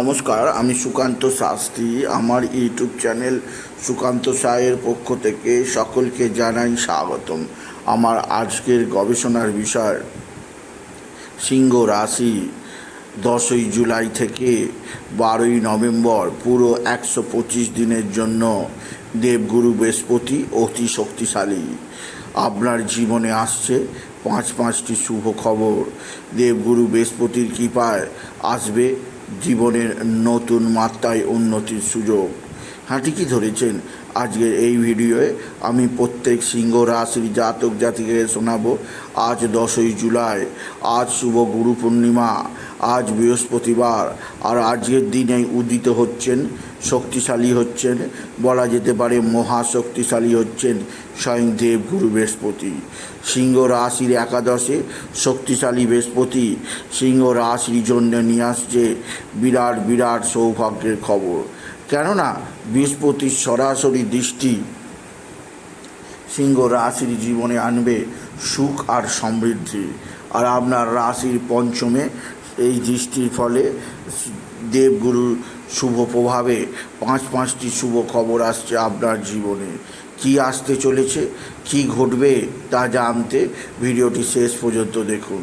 নমস্কার, আমি সুকান্ত শাস্ত্রী। আমার ইউটিউব চ্যানেল সুকান্ত সায়ের পক্ষ থেকে সকলকে জানাই স্বাগতম। আমার আজকের গবেষণার বিষয়, সিংহ রাশি, দশই জুলাই থেকে বারোই নভেম্বর, পুরো একশো পঁচিশ দিনের জন্য দেবগুরু বৃহস্পতি অতি শক্তিশালী। আপনার জীবনে আসছে পাঁচ পাঁচটি শুভ খবর। দেবগুরু বৃহস্পতির কৃপায় আসবে জীবনের নতুন মাত্রায় উন্নতির সুযোগ। ঠিকই ধরেছেন? আজকের এই ভিডিওয়ে আমি প্রত্যেক সিংহ রাশির জাতক জাতিকে শোনাবো। আজ দশই জুলাই, আজ শুভ গুরু পূর্ণিমা, আজ বৃহস্পতিবার, আর আজকের দিনে উদিত হচ্ছেন শক্তিশালী হচ্ছেন, বলা যেতে পারে মহাশক্তিশালী হচ্ছেন স্বয়ং দেব গুরু বৃহস্পতি। সিংহ রাশির একাদশে শক্তিশালী বৃহস্পতি সিংহ রাশির জন্য নিয়ে আসছে বিরাট বিরাট সৌভাগ্যের খবর। কেননা বৃহস্পতির সরাসরি দৃষ্টি সিংহ রাশির জীবনে আনবে সুখ আর সমৃদ্ধি। আর আপনার রাশির পঞ্চমে এই দৃষ্টির ফলে দেবগুরুর শুভ প্রভাবে পাঁচ পাঁচটি শুভ খবর আসছে আপনার জীবনে। কি আসতে চলেছে, কি ঘটবে তা জানতে ভিডিওটি শেষ পর্যন্ত দেখুন।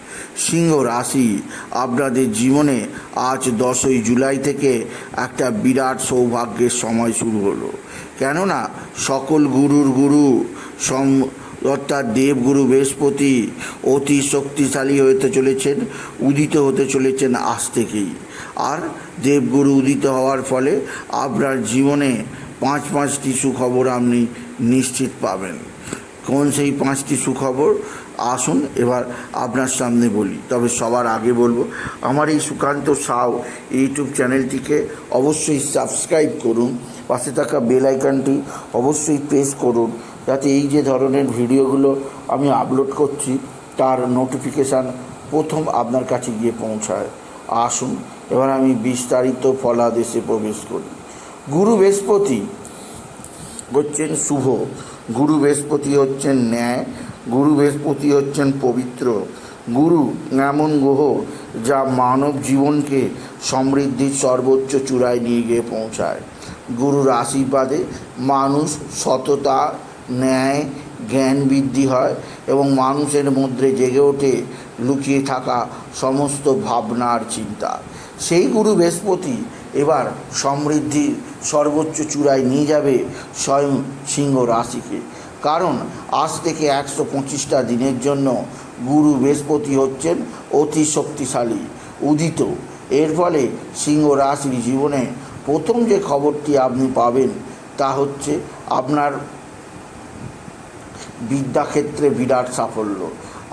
সিংহ রাশি। আপনাদের জীবনে আজ দশই জুলাই থেকে একটা বিরাট সৌভাগ্যের সময় শুরু হলো। কেননা সকল গুরুর গুরু সম অর্থাৎ দেবগুরু বৃহস্পতি অতি শক্তিশালী হতে চলেছেন, উদিত হতে চলেছেন আজ থেকেই। আর দেবগুরু উদিত হওয়ার ফলে আপনার জীবনে পাঁচ পাঁচটি সুখবর আপনি নিশ্চিত পাবেন। কোন সেই পাঁচটি সুখবর? আসুন, এবার আপনার সামনে বলি। তবে সবার আগে বলব, আমার এই সুকান্ত সাউ ইউটিউব চ্যানেলটিকে অবশ্যই সাবস্ক্রাইব করুন, পাশে থাকা বেল অবশ্যই প্রেস করুন, যাতে এই যে ধরনের ভিডিওগুলো আমি আপলোড করছি, তার নোটিফিকেশান প্রথম আপনার কাছে গিয়ে পৌঁছায়। আসুন, এবার আমি বিস্তারিত ফলাদেশে প্রবেশ করি। গুরু বৃহস্পতি হচ্ছেন শুভ, গুরু বৃহস্পতি হচ্ছেন ন্যায় গুরু বৃহস্পতি হচ্ছেন পবিত্র। গুরু এমন গ্রহ যা মানব জীবনকে সমৃদ্ধির সর্বোচ্চ চূড়ায় নিয়ে গিয়ে পৌঁছায়। গুরুর আশীর্বাদে মানুষ সততা, ন্যায়, জ্ঞান বৃদ্ধি হয় এবং মানুষের মধ্যে জেগে ওঠে লুকিয়ে থাকা সমস্ত ভাবনা আর চিন্তা। সেই গুরু বৃহস্পতি এবার সমৃদ্ধির সর্বোচ্চ চূড়ায় নিয়ে যাবে স্বয়ং সিংহ রাশিকে। কারণ আজ থেকে একশো পঁচিশটা দিনের জন্য গুরু বৃহস্পতি হচ্ছেন অতি শক্তিশালী, উদিত। এর ফলে সিংহ রাশির জীবনে প্রথম যে খবরটি আপনি পাবেন তা হচ্ছে আপনার বিদ্যাক্ষেত্রে বিরাট সাফল্য।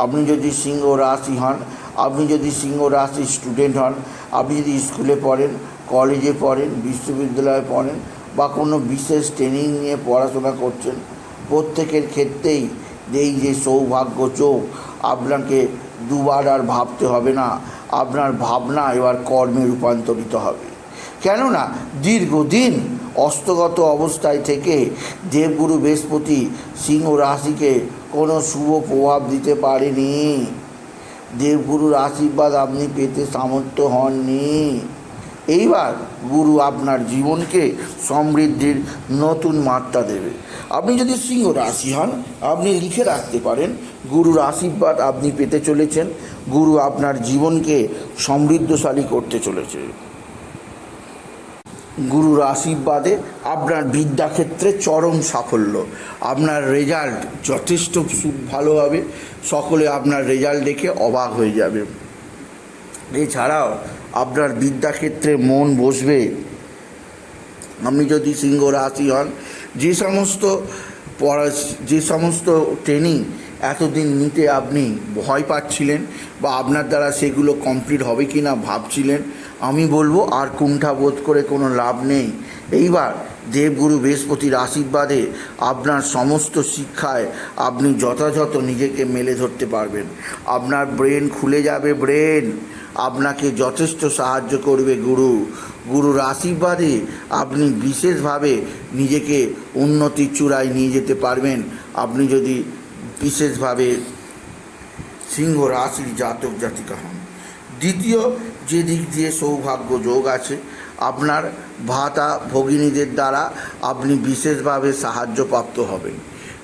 আপনি যদি সিংহ রাশি হন, আপনি যদি সিংহ রাশির স্টুডেন্ট হন, আপনি যদি স্কুলে পড়েন কলেজে পড়েন, বিশ্ববিদ্যালয়ে পড়েন বা কোনো বিশেষ ট্রেনিং নিয়ে পড়াশোনা করছেন প্রত্যেকের ক্ষেত্রেই এই যে সৌভাগ্য চোখ, আপনাকে দুবার আর ভাবতে হবে না। আপনার ভাবনা এবার কর্মে রূপান্তরিত হবে। কেননা, দীর্ঘদিন অস্তগত অবস্থায় থেকে দেবগুরু বৃহস্পতি সিংহ রাশিকে কোনো শুভ প্রভাব দিতে পারেনি। দেবগুরুর আশীর্বাদ আপনি পেতে সামর্থ্য হননি। এইবার গুরু আপনার জীবনকে সমৃদ্ধির নতুন মাত্রা দেবে। আপনি যদি সিংহ রাশি হন, আপনি লিখে রাখতে পারেন, গুরুর আশীর্বাদ আপনি পেতে চলেছেন, গুরু আপনার জীবনকে সমৃদ্ধশালী করতে চলেছে। গুরুর আশীর্বাদে আপনার বিদ্যাক্ষেত্রে চরম সাফল্য। আপনার রেজাল্ট যথেষ্ট ভালো হবে, সকলে আপনার রেজাল্ট দেখে অবাক হয়ে যাবে। এছাড়াও আপনার বিদ্যাক্ষেত্রে মন বসবে। আপনি যদি সিংহ রাশি হন, যে সমস্ত পড়া যে সমস্ত ট্রেনিং এতদিন নিতে আপনি ভয় পাচ্ছিলেন বা আপনার দ্বারা সেগুলো কমপ্লিট হবে কি না ভাবছিলেন, আমি বলব আর কুণ্ঠা বোধ করে কোনো লাভ নেই। এইবার দেবগুরু বৃহস্পতির আশীর্বাদে আপনার সমস্ত শিক্ষায় আপনি যথাযথ নিজেকে মেলে ধরতে পারবেন। আপনার ব্রেন খুলে যাবে ব্রেন। আপনাকে যথেষ্ট সাহায্য করবে গুরু। গুরুর আশীর্বাদে আপনি বিশেষভাবে নিজেকে উন্নতির চূড়ায় নিয়ে যেতে পারবেন। আপনি যদি বিশেষভাবে সিংহ রাশির জাতক জাতিকা হন। দ্বিতীয়, যে দিক দিয়ে সৌভাগ্য যোগ আছে আপনার ভাতা ভগিনীদের দ্বারা আপনি বিশেষভাবে সাহায্যপ্রাপ্ত হবেন।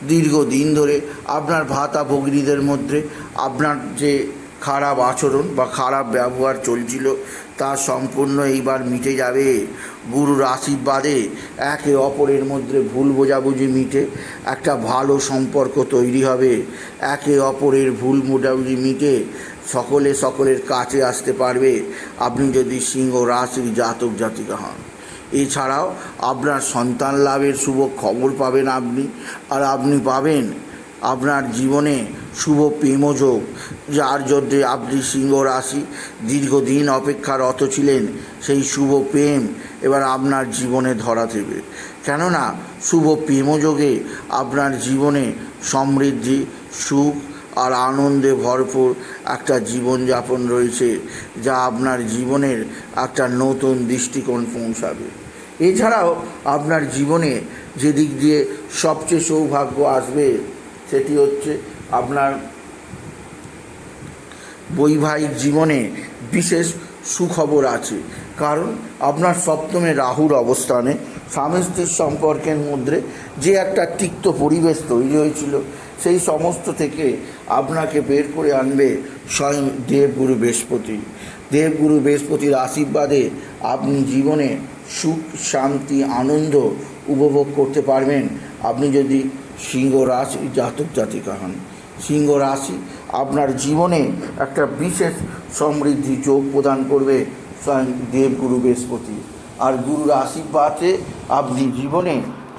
দীর্ঘদিন ধরে আপনার ভাতা ভগিনীদের মধ্যে আপনার যে খারাপ আচরণ বা খারাপ ব্যবহার চলছিল তা সম্পূর্ণ এইবার মিটে যাবে। গুরুর আশীর্বাদে একে অপরের মধ্যে ভুল বোঝাবুঝি মিটে একটা ভালো সম্পর্ক তৈরি হবে। একে অপরের ভুল বোঝাবুঝি মিটে সকলে সকলের কাছে আসতে পারবে। আপনি যদি সিংহ রাশির জাতক জাতিকা হন। এছাড়াও আপনার সন্তান লাভের শুভ খবর পাবেন আপনি। আর আপনি পাবেন আপনার জীবনে শুভ প্রেমযোগ যার জন্যে আপনি সিংহ রাশি দীর্ঘদিন অপেক্ষারত ছিলেন, সেই শুভ প্রেম এবার আপনার জীবনে ধরা দেবে। কেননা শুভ প্রেমযোগে আপনার জীবনে সমৃদ্ধি, সুখ আর আনন্দে ভরপুর একটা জীবনযাপন রয়েছে, যা আপনার জীবনের একটা নতুন দৃষ্টিকোণ পৌঁছাবে। এছাড়াও আপনার জীবনে যে দিক দিয়ে সবচেয়ে সৌভাগ্য আসবে, সেটি হচ্ছে আপনার বৈবাহিক জীবনে বিশেষ সুখবর আছে। কারণ আপনার সপ্তমে রাহুর অবস্থানে স্বামী স্ত্রীর সম্পর্কের মধ্যে যে একটা তিক্ত পরিবেশ তৈরি হয়েছিল সেই সমস্ত থেকে আপনাকে বের করে আনবে স্বয়ং দেবগুরু বৃহস্পতি। দেবগুরু বৃহস্পতির আশীর্বাদে আপনি জীবনে সুখ, শান্তি, আনন্দ উপভোগ করতে পারবেন। আপনি যদি সিংহ রাশি জাতক জাতিকা হন, সিংহ রাশি আপনার জীবনে একটা বিশেষ সমৃদ্ধি যোগ প্রদান করবে স্বয়ং দেবগুরু বৃহস্পতি। আর গুরুর আশীর্বাদে আপনি জীবনে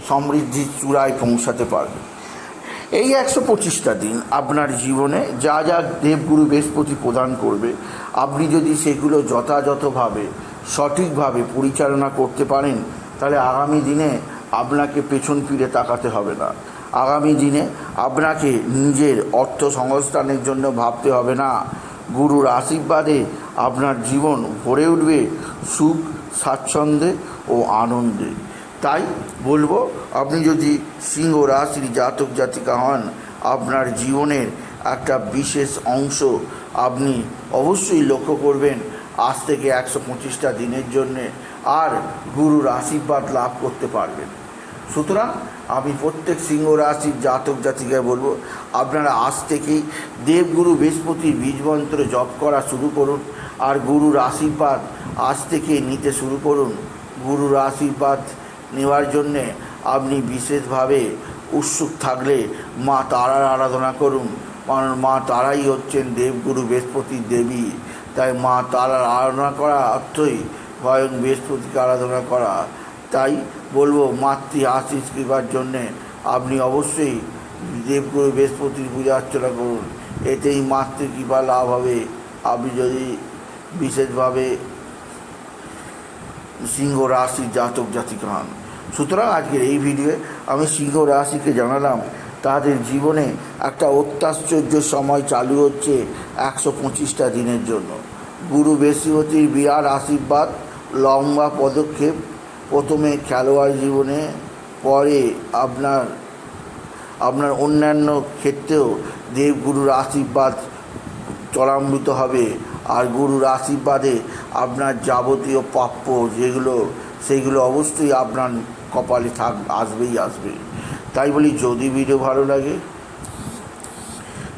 সমৃদ্ধির চূড়ায় পৌঁছাতে পারবেন। এই একশো পঁচিশটা দিন আপনার জীবনে যা যা দেবগুরু বৃহস্পতি প্রদান করবে, আপনি যদি সেগুলো যথাযথভাবে, সঠিকভাবে পরিচালনা করতে পারেন, তাহলে আগামী দিনে আপনাকে পেছন ফিরে তাকাতে হবে না। আগামী দিনে আপনাকে নিজের অর্থ সংস্থানের জন্য ভাবতে হবে না। গুরুর আশীর্বাদে আপনার জীবন ভরে উঠবে সুখ, স্বাচ্ছন্দ্যে ও আনন্দে। তাই বলব, আপনি যদি সিংহ রাশির জাতক জাতিকা হন, আপনার জীবনের একটা বিশেষ অংশ আপনি অবশ্যই লক্ষ্য করবেন আজ থেকে একশো পঁচিশটা দিনের জন্যে আর গুরুর আশীর্বাদ লাভ করতে পারবেন। সুতরাং আমি প্রত্যেক সিংহ রাশির জাতক জাতিকায় বলব, আপনারা আজ থেকেই দেবগুরু বৃহস্পতির বীজমন্ত্র জপ করা শুরু করুন আর গুরুর আশীর্বাদ আজ থেকে নিতে শুরু করুন। গুরুর আশীর্বাদ নেওয়ার জন্যে আপনি বিশেষভাবে উৎসুক থাকলে মা তারার আরাধনা করুন। কারণ মা তারাই হচ্ছেন দেবগুরু বৃহস্পতির দেবী। তাই মা তারার আরাধনা করা অর্থই স্বয়ং বৃহস্পতিকে আরাধনা করা। তাই বলব, মাতৃ আশিস কৃপার জন্যে আপনি অবশ্যই দেবগুরু বৃহস্পতির পূজা অর্চনা করুন। এতেই মাতৃ কৃপা লাভ হবে। আপনি যদি বিশেষভাবে সিংহ রাশির জাতক জাতিকা। হন সুতরাং আজকের এই ভিডিওয়ে আমি সিংহ রাশিকে জানালাম, তাদের জীবনে একটা অত্যাশ্চর্য সময় চালু হচ্ছে একশো পঁচিশটা দিনের জন্য। গুরু বৃহস্পতির বিরাট আশীর্বাদ, লম্বা পদক্ষেপ, প্রথমে খেলোয়াড় জীবনে, পরে আপনার আপনার অন্যান্য ক্ষেত্রেও দেবগুরুর আশীর্বাদ ত্বরান্বিত হবে। আর গুরুর আশীর্বাদে আপনার যাবতীয় প্রাপ্য যেগুলো, সেগুলো অবশ্যই আপনার কপালে থাক, আসবেই, আসবে। তাই বলি, যদি ভিডিও ভালো লাগে,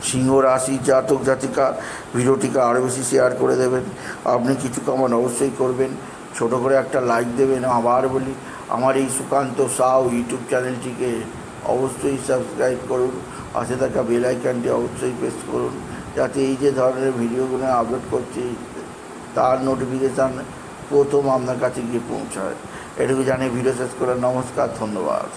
সিংহ রাশি, জাতক, জাতিকা, ভিডিওটিকে আরও বেশি শেয়ার করে দেবেন। আপনি কিছু কামান অবশ্যই করবেন। ছোট করে একটা লাইক দেবেন। আবার বলি, আমার এই সুকান্ত সাউ ইউটিউব চ্যানেলটিকে অবশ্যই সাবস্ক্রাইব করুন। পাশে থাকা বেল আইকনটি অবশ্যই প্রেস করুন। যাতে এই যে ধরনের ভিডিওগুলো আপলোড করছি, তার নোটিফিকেশান প্রথম আপনার কাছে গিয়ে পৌঁছায়। এটুকু জানিয়ে ভিডিও শেষ করে নমস্কার, ধন্যবাদ।